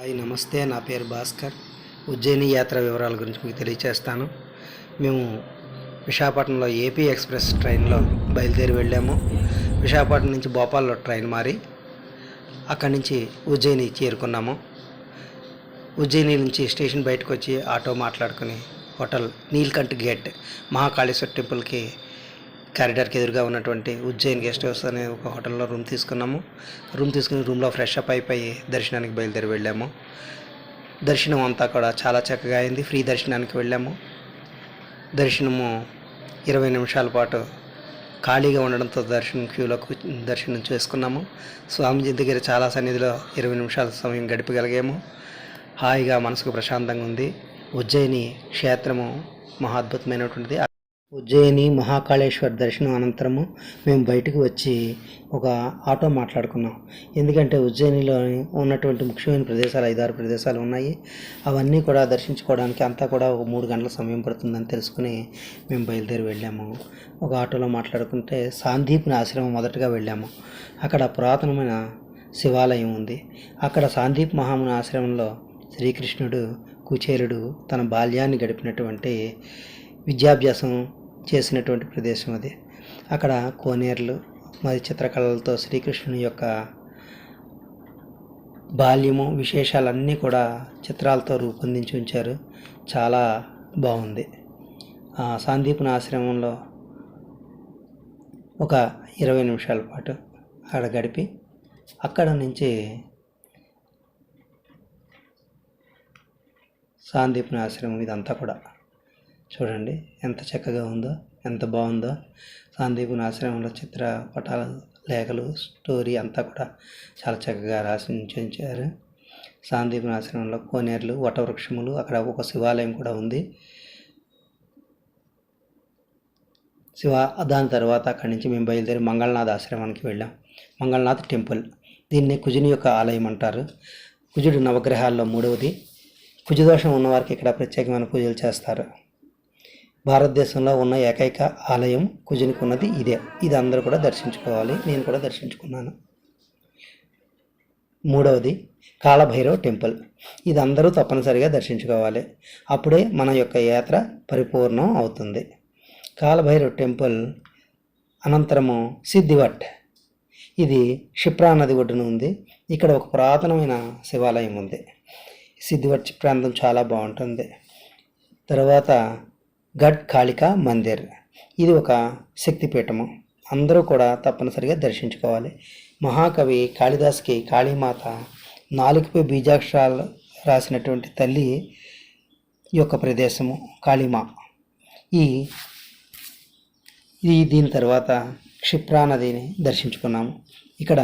Hi నమస్తే. నా పేరు భాస్కర్. ఉజ్జయిని యాత్ర వివరాల గురించి మీకు తెలియచేస్తాను. మేము విశాఖపట్నంలో ఏపీ ఎక్స్ప్రెస్ ట్రైన్లో బయలుదేరి వెళ్ళాము. విశాఖపట్నం నుంచి భోపాల్లో ట్రైన్ మారి అక్కడి నుంచి ఉజ్జయిని చేరుకున్నాము. ఉజ్జయిని నుంచి స్టేషన్ బయటకు వచ్చి ఆటో మాట్లాడుకుని హోటల్ నీల్కంఠ్ గేట్ మహాకాళేశ్వర టెంపుల్కి కారిడార్కి ఎదురుగా ఉన్నటువంటి ఉజ్జయిన్ గెస్ట్ హౌస్ అనే ఒక హోటల్లో రూమ్ తీసుకున్నాము. రూమ్ తీసుకుని రూమ్లో ఫ్రెష్ అప్ అయిపోయి దర్శనానికి బయలుదేరి వెళ్ళాము. దర్శనం అంతా కూడా చాలా చక్కగా అయింది. ఫ్రీ దర్శనానికి వెళ్ళాము. దర్శనము ఇరవై నిమిషాల పాటు ఖాళీగా ఉండడంతో దర్శనం క్యూలో దర్శనం చేసుకున్నాము. స్వామీజీ దగ్గర చాలా సన్నిధిలో ఇరవై నిమిషాల సమయం గడిపగలిగాము. హాయిగా మనసుకు ప్రశాంతంగా ఉంది. ఉజ్జయిని క్షేత్రము మహా అద్భుతమైనటువంటిది. ఉజ్జయిని మహాకాళేశ్వర దర్శనం అనంతరము మేము బయటకు వచ్చి ఒక ఆటో మాట్లాడుకున్నాం. ఎందుకంటే ఉజ్జయినిలో ఉన్నటువంటి ముఖ్యమైన ప్రదేశాలు ఐదారు ప్రదేశాలు ఉన్నాయి. అవన్నీ కూడా దర్శించుకోవడానికి అంతా కూడా ఒక మూడు గంటల సమయం పడుతుందని తెలుసుకుని మేము బయలుదేరి వెళ్ళాము. ఒక ఆటోలో మాట్లాడుకుంటే సాందీపుని ఆశ్రమం మొదటగా వెళ్ళాము. అక్కడ పురాతనమైన శివాలయం ఉంది. అక్కడ సాందీప్ మహాముని ఆశ్రమంలో శ్రీకృష్ణుడు కుచేరుడు తన బాల్యాన్ని గడిపినటువంటి విద్యాభ్యాసం చేసినటువంటి ప్రదేశం అది. అక్కడ కోనేరులు మరి చిత్రకళలతో శ్రీకృష్ణుని యొక్క బాల్యము విశేషాలన్నీ కూడా చిత్రాలతో రూపొందించి ఉంచారు. చాలా బాగుంది. ఆ సాందీపుని ఆశ్రమంలో ఒక ఇరవై నిమిషాల పాటు అక్కడ గడిపి అక్కడ నుంచి సాందీపున ఆశ్రమం ఇదంతా కూడా. చూడండి ఎంత చక్కగా ఉందో ఎంత బాగుందో. సాందీపుని ఆశ్రమంలో చిత్రపటాలు లేఖలు స్టోరీ అంతా కూడా చాలా చక్కగా రాసి ఉంచారు. సాందీపుని ఆశ్రమంలో కోనేరులు వటవృక్షములు అక్కడ ఒక శివాలయం కూడా ఉంది. శివ దాని తర్వాత అక్కడి నుంచి మేము బయలుదేరి మంగళనాథ్ ఆశ్రమానికి వెళ్ళాం. మంగళనాథ్ టెంపుల్. దీన్ని కుజుని యొక్క ఆలయం అంటారు. కుజుడు నవగ్రహాల్లో మూడవది. కుజదోషం ఉన్నవారికి ఇక్కడ ప్రత్యేకమైన పూజలు చేస్తారు. భారతదేశంలో ఉన్న ఏకైక ఆలయం కుజునికి ఉన్నది ఇదే. ఇది అందరూ కూడా దర్శించుకోవాలి. నేను కూడా దర్శించుకున్నాను. మూడవది కాలభైరవ్ టెంపుల్. ఇది అందరూ తప్పనిసరిగా దర్శించుకోవాలి. అప్పుడే మన యొక్క యాత్ర పరిపూర్ణం అవుతుంది. కాలభైరవ్ టెంపుల్ అనంతరము సిద్ధివట్. ఇది క్షిప్రా నది ఒడ్డున ఉంది. ఇక్కడ ఒక పురాతనమైన శివాలయం ఉంది. సిద్ధివట్ ప్రాంతం చాలా బాగుంటుంది. తర్వాత గడ్ కాళికా మందిర్. ఇది ఒక శక్తిపీఠము. అందరూ కూడా తప్పనిసరిగా దర్శించుకోవాలి. మహాకవి కాళిదాస్కి కాళీమాత నాలుగుపై బీజాక్షరాలు రాసినటువంటి తల్లి యొక్క ప్రదేశము కాళీమా. ఈ ఈ దీని తర్వాత క్షిప్రా నదిని దర్శించుకున్నాము. ఇక్కడ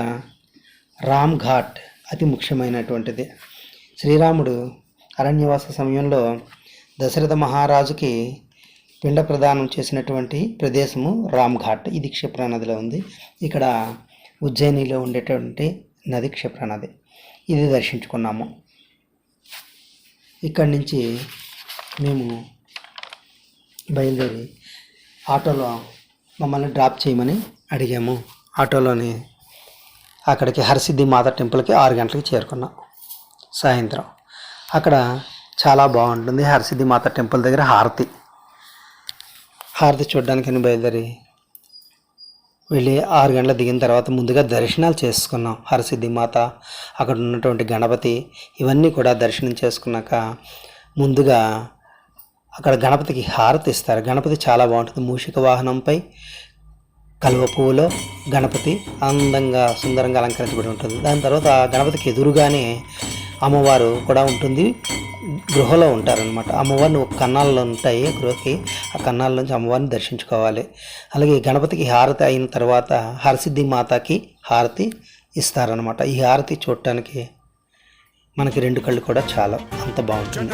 రామ్ ఘాట్ అతి ముఖ్యమైనటువంటిది. శ్రీరాముడు అరణ్యవాస సమయంలో దశరథ మహారాజుకి పిండ ప్రదానం చేసినటువంటి ప్రదేశము రామ్ఘాట్. ఇది క్షిప్రా నదిలో ఉంది. ఇక్కడ ఉజ్జయినిలో ఉండేటువంటి నది క్షిప్రా నది ఇది దర్శించుకున్నాము. ఇక్కడి నుంచి మేము బయలుదేరి ఆటోలో మమ్మల్ని డ్రాప్ చేయమని అడిగాము. ఆటోలోని అక్కడికి హరసిద్ధి మాత టెంపుల్కి ఆరు గంటలకి చేరుకున్నాం. సాయంత్రం. అక్కడ చాలా బాగుంటుంది హరసిద్ధి మాత టెంపుల్ దగ్గర హారతి. హారతి చూడడానికని బయలుదేరి వెళ్ళి ఆరు గంటల దిగిన తర్వాత ముందుగా దర్శనాలు చేసుకున్నాం. హరసిద్ధి మాత అక్కడ ఉన్నటువంటి గణపతి ఇవన్నీ కూడా దర్శనం చేసుకున్నాక ముందుగా అక్కడ గణపతికి హారతి ఇస్తారు. గణపతి చాలా బాగుంటుంది. మూషిక వాహనంపై కలువ పువ్వులో గణపతి అందంగా సుందరంగా అలంకరించబడి ఉంటుంది. దాని తర్వాత ఆ గణపతికి ఎదురుగానే అమ్మవారు కూడా ఉంటుంది. గృహలో ఉంటారనమాట అమ్మవారిని ఒక కన్నాల్లో ఉంటాయి గృహకి. ఆ కన్నాల నుంచి అమ్మవారిని దర్శించుకోవాలి. అలాగే గణపతికి హారతి అయిన తర్వాత హరసిద్ధి మాతకి హారతి ఇస్తారనమాట ఈ హారతి చూడటానికి మనకి రెండు కళ్ళు కూడా చాలా. అంత బాగుంటుంది.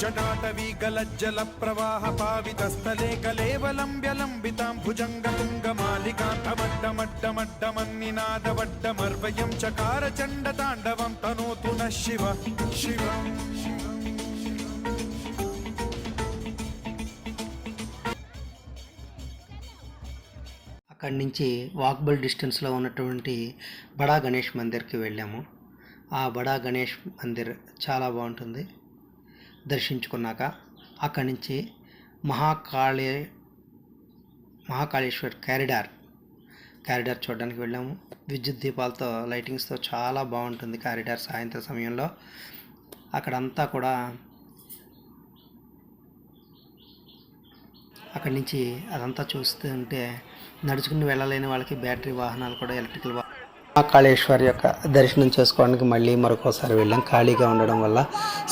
జటాటవీ గలజ్జల ప్రవాహ పావితస్థలే కలేవలంబ్యలంబితాం భుజంగ తుంగమాలికాంతమడ్డమడ్డమడ్డమన్నినాదవడ్డమర్వయం చకార చండ తాండవం తనోతు న శివ శివ అక్కడి నుంచి వాక్బుల్ డిస్టెన్స్లో ఉన్నటువంటి బడా గణేష్ మందిర్కి వెళ్ళాము. ఆ బడా గణేష్ మందిర్ చాలా బాగుంటుంది. దర్శించుకున్నాక అక్కడి నుంచి మహాకాళే మహాకాళేశ్వర్ క్యారిడార్ క్యారిడార్ చూడడానికి వెళ్ళాము. విద్యుత్ దీపాలతో లైటింగ్స్తో చాలా బాగుంటుంది క్యారిడార్ సాయంత్రం సమయంలో. అక్కడంతా కూడా అక్కడి నుంచి అదంతా చూస్తుంటే నడుచుకుని వెళ్ళలేని వాళ్ళకి బ్యాటరీ వాహనాలు కూడా ఎలక్ట్రికల్ వా యొక్క దర్శనం చేసుకోవడానికి మళ్ళీ మరొకసారి వెళ్ళాం. ఖాళీగా ఉండడం వల్ల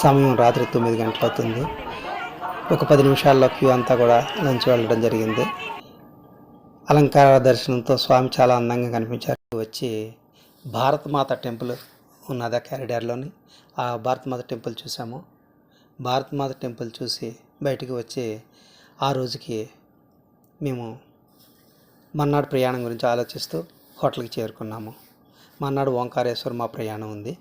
సమయం రాత్రి తొమ్మిది గంటలు అవుతుంది. ఒక పది నిమిషాల్లో క్యూ అంతా కూడా లంచ్ వెళ్ళడం జరిగింది. అలంకార దర్శనంతో స్వామి చాలా అందంగా కనిపించారు. వచ్చి భారతమాత టెంపుల్ ఉన్నదా క్యారిడార్లోని. ఆ భారతమాత టెంపుల్ చూసాము. భారతమాత టెంపుల్ చూసి బయటికి వచ్చి ఆ రోజుకి మేము మన్నాడు ప్రయాణం గురించి ఆలోచిస్తూ హోటల్కి చేరుకున్నాము. మన్నాడు ఓంకారేశ్వర్ మా ప్రయాణం ఉంది.